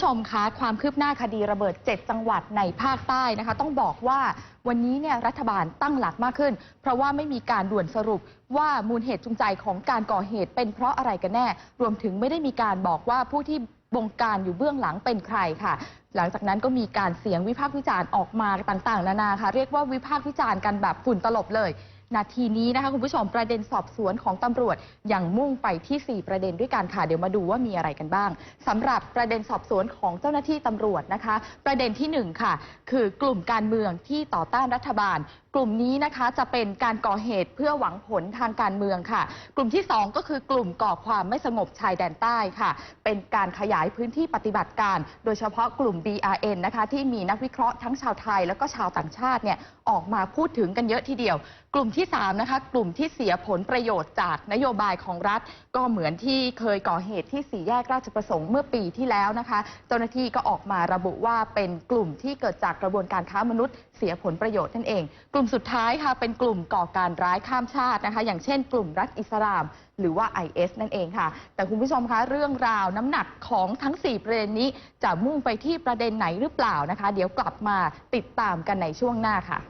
ผู้ชมคะความคืบหน้าคดีระเบิด 7 จังหวัดในภาคใต้นะคะ ต้องบอกว่าวันนี้เนี่ยรัฐบาลตั้งหลักมากขึ้น เพราะว่าไม่มีการด่วนสรุปว่ามูลเหตุจูงใจของการก่อเหตุเป็นเพราะอะไรกันแน่ รวมถึงไม่ได้มีการบอกว่าผู้ที่บงการอยู่เบื้องหลังเป็นใครค่ะ หลังจากนั้นก็มีการเสียงวิพากษ์วิจารณ์ออกมาต่างๆ นานาค่ะ เรียกว่าวิพากษ์วิจารณ์กันแบบฝุ่นตลบเลย นาทีนี้นะคะคุณผู้ชมประเด็นสอบสวนของตำรวจยังมุ่งไปที่ 4 ประเด็นด้วยกันค่ะเดี๋ยวมาดูว่ามีอะไรกันบ้างสำหรับประเด็นสอบสวนของเจ้าหน้าที่ตำรวจนะคะ ประเด็นที่ 1 ค่ะ คือกลุ่มการเมืองที่ต่อต้านรัฐบาล กลุ่มนี้นะคะจะเป็นการก่อเหตุเพื่อหวังผลทางการเมืองค่ะ กลุ่มที่ 2 ก็คือกลุ่มก่อความไม่สงบชายแดนใต้ค่ะ เป็นการขยายพื้นที่ปฏิบัติการ โดยเฉพาะกลุ่ม BRN นะคะที่มีนักวิเคราะห์ทั้งชาวไทย แล้วก็ชาวต่างชาติเนี่ยออกมาพูดถึงกันเยอะทีเดียว กลุ่มที่ที่ 3 นะคะ กลุ่มที่เสียผลประโยชน์จากนโยบายของรัฐ ก็เหมือนที่เคยก่อเหตุที่สี่แยกราชประสงค์เมื่อปีที่แล้วนะคะ เจ้าหน้าที่ก็ออกมาระบุว่าเป็นกลุ่มที่เกิดจากกระบวนการค้ามนุษย์เสียผลประโยชน์นั่นเอง กลุ่มสุดท้ายค่ะเป็นกลุ่มก่อการร้ายข้ามชาตินะคะ อย่างเช่น กลุ่มรัฐอิสลาม หรือว่า IS นั่นเองค่ะ แต่คุณผู้ชมคะเรื่องราวน้ำหนักของทั้ง 4 ประเด็นนี้ จะมุ่งไปที่ประเด็นไหนหรือเปล่านะคะ เดี๋ยวกลับมาติดตามกันในช่วงหน้าค่ะ